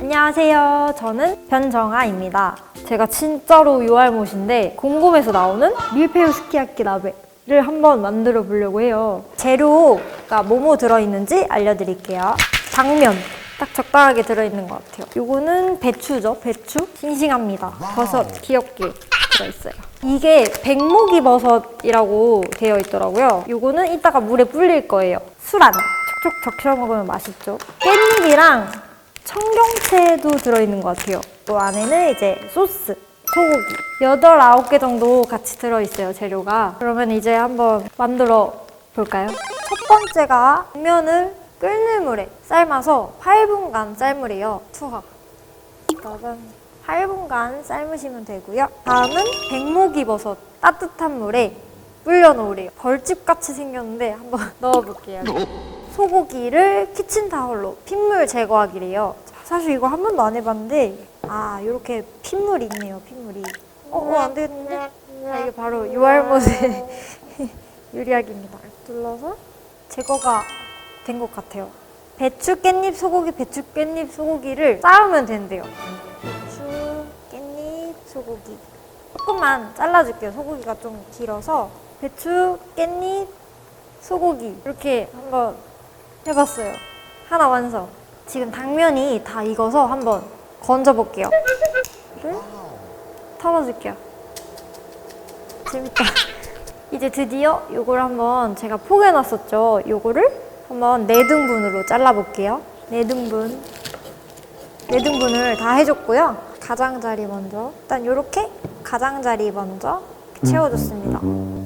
안녕하세요. 저는 변정아입니다. 제가 진짜로 요알못인데 궁금해서 나오는 밀푀유 스키야키 나베를 한번 만들어 보려고 해요. 재료가 뭐뭐 들어있는지 알려드릴게요. 당면. 딱 적당하게 들어있는 것 같아요. 요거는 배추죠, 배추. 싱싱합니다. 버섯 귀엽게 들어있어요. 이게 백목이 버섯이라고 되어 있더라고요. 요거는 이따가 물에 불릴 거예요. 술안. 촉촉 적셔 먹으면 맛있죠. 깻잎이랑 청경채도 들어있는 것 같아요. 또 안에는 이제 소스, 소고기. 8, 9개 정도 같이 들어있어요, 재료가. 그러면 이제 한번 만들어 볼까요? 첫 번째가 당면을 끓는 물에 삶아서 8분간 삶으래요. 투하. 짜잔. 8분간 삶으시면 되고요. 다음은 백목이 버섯 따뜻한 물에 불려놓으래요. 벌집같이 생겼는데 한번 넣어볼게요. 소고기를 키친타올로 핏물 제거하기래요. 사실 이거 한 번도 안 해봤는데 아 이렇게 핏물이 있네요. 핏물이. 어, 어, 안 되겠는데? 아, 이게 바로 유알못의 요리학입니다. 눌러서 제거가 된 것 같아요. 배추, 깻잎, 소고기, 배추, 깻잎, 소고기를 쌓으면 된대요. 배추, 깻잎, 소고기. 조금만 잘라줄게요. 소고기가 좀 길어서 배추, 깻잎, 소고기 이렇게 한번 해봤어요. 하나 완성. 지금 당면이 다 익어서 한번 건져볼게요. 를 털어줄게요. 재밌다. 이제 드디어 요걸 한번 제가 포개놨었죠. 요거를 한번 네 등분으로 잘라볼게요. 네 등분. 네 등분을 다 해줬고요. 가장자리 먼저. 일단 요렇게 가장자리 먼저 채워줬습니다.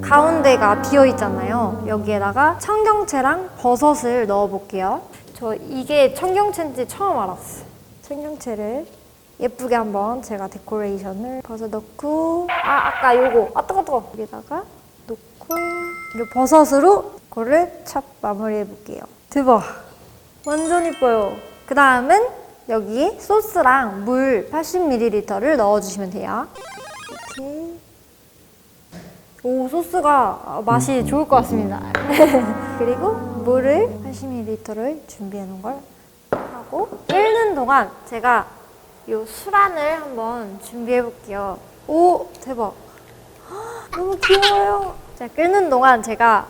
가운데가 비어 있잖아요. 여기에다가 청경채랑 버섯을 넣어볼게요. 저 이게 청경채인지 처음 알았어요. 청경채를 예쁘게 한번 제가 데코레이션을 버섯 넣고 아 아까 요거 아 뜨거 뜨거 여기다가 놓고 이 버섯으로 이거를 찹 마무리해 볼게요. 대박 완전 이뻐요. 그 다음은 여기에 소스랑 물 80ml를 넣어주시면 돼요. 이렇게 오 소스가 맛이 좋을 것 같습니다. 그리고 물을 80ml를 준비해 놓은 걸 하고 끓는 동안 제가 이 수란을 한번 준비해 볼게요. 오 대박. 헉, 너무 귀여워요. 자 끓는 동안 제가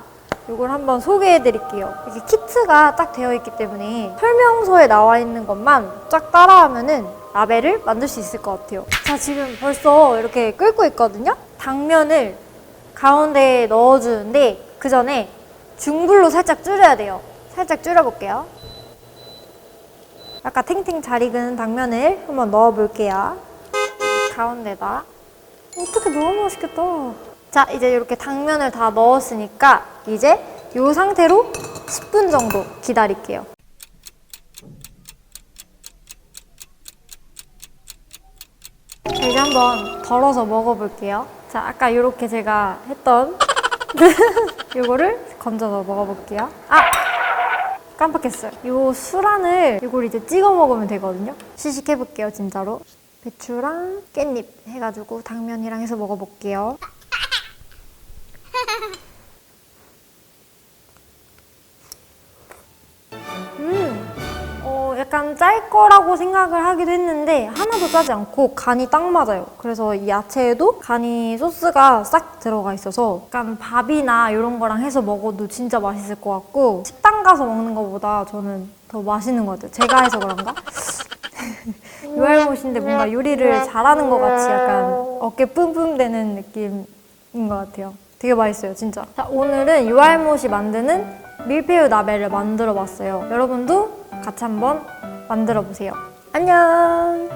이걸 한번 소개해 드릴게요. 이게 키트가 딱 되어 있기 때문에 설명서에 나와 있는 것만 쫙 따라하면은 라벨을 만들 수 있을 것 같아요. 자 지금 벌써 이렇게 끓고 있거든요. 당면을 가운데에 넣어주는데 그 전에 중불로 살짝 줄여야 돼요. 살짝 줄여볼게요. 아까 탱탱 잘 익은 당면을 한번 넣어볼게요. 가운데다. 어떻게 너무 맛있겠다. 자, 이제 이렇게 당면을 다 넣었으니까 이제 이 상태로 10분 정도 기다릴게요. 자, 이제 한번 덜어서 먹어볼게요. 자, 아까 이렇게 제가 했던 이거를 건져서 먹어볼게요. 아! 깜빡했어요. 이 수란을 이걸 이제 찍어 먹으면 되거든요. 시식해볼게요, 진짜로. 배추랑 깻잎 해가지고 당면이랑 해서 먹어볼게요. 약간 짤 거라고 생각을 하기도 했는데 하나도 짜지 않고 간이 딱 맞아요. 그래서 이 야채에도 간이 소스가 싹 들어가 있어서 약간 밥이나 이런 거랑 해서 먹어도 진짜 맛있을 것 같고 식당 가서 먹는 것보다 저는 더 맛있는 것 같아요. 제가 해서 그런가? 요알못인데 뭔가 요리를 잘하는 것 같이 약간 어깨 뿜뿜 되는 느낌인 것 같아요. 되게 맛있어요, 진짜. 자, 오늘은 요알못이 만드는 밀푀유 나베를 만들어 봤어요. 여러분도 같이 한번 만들어 보세요. 안녕!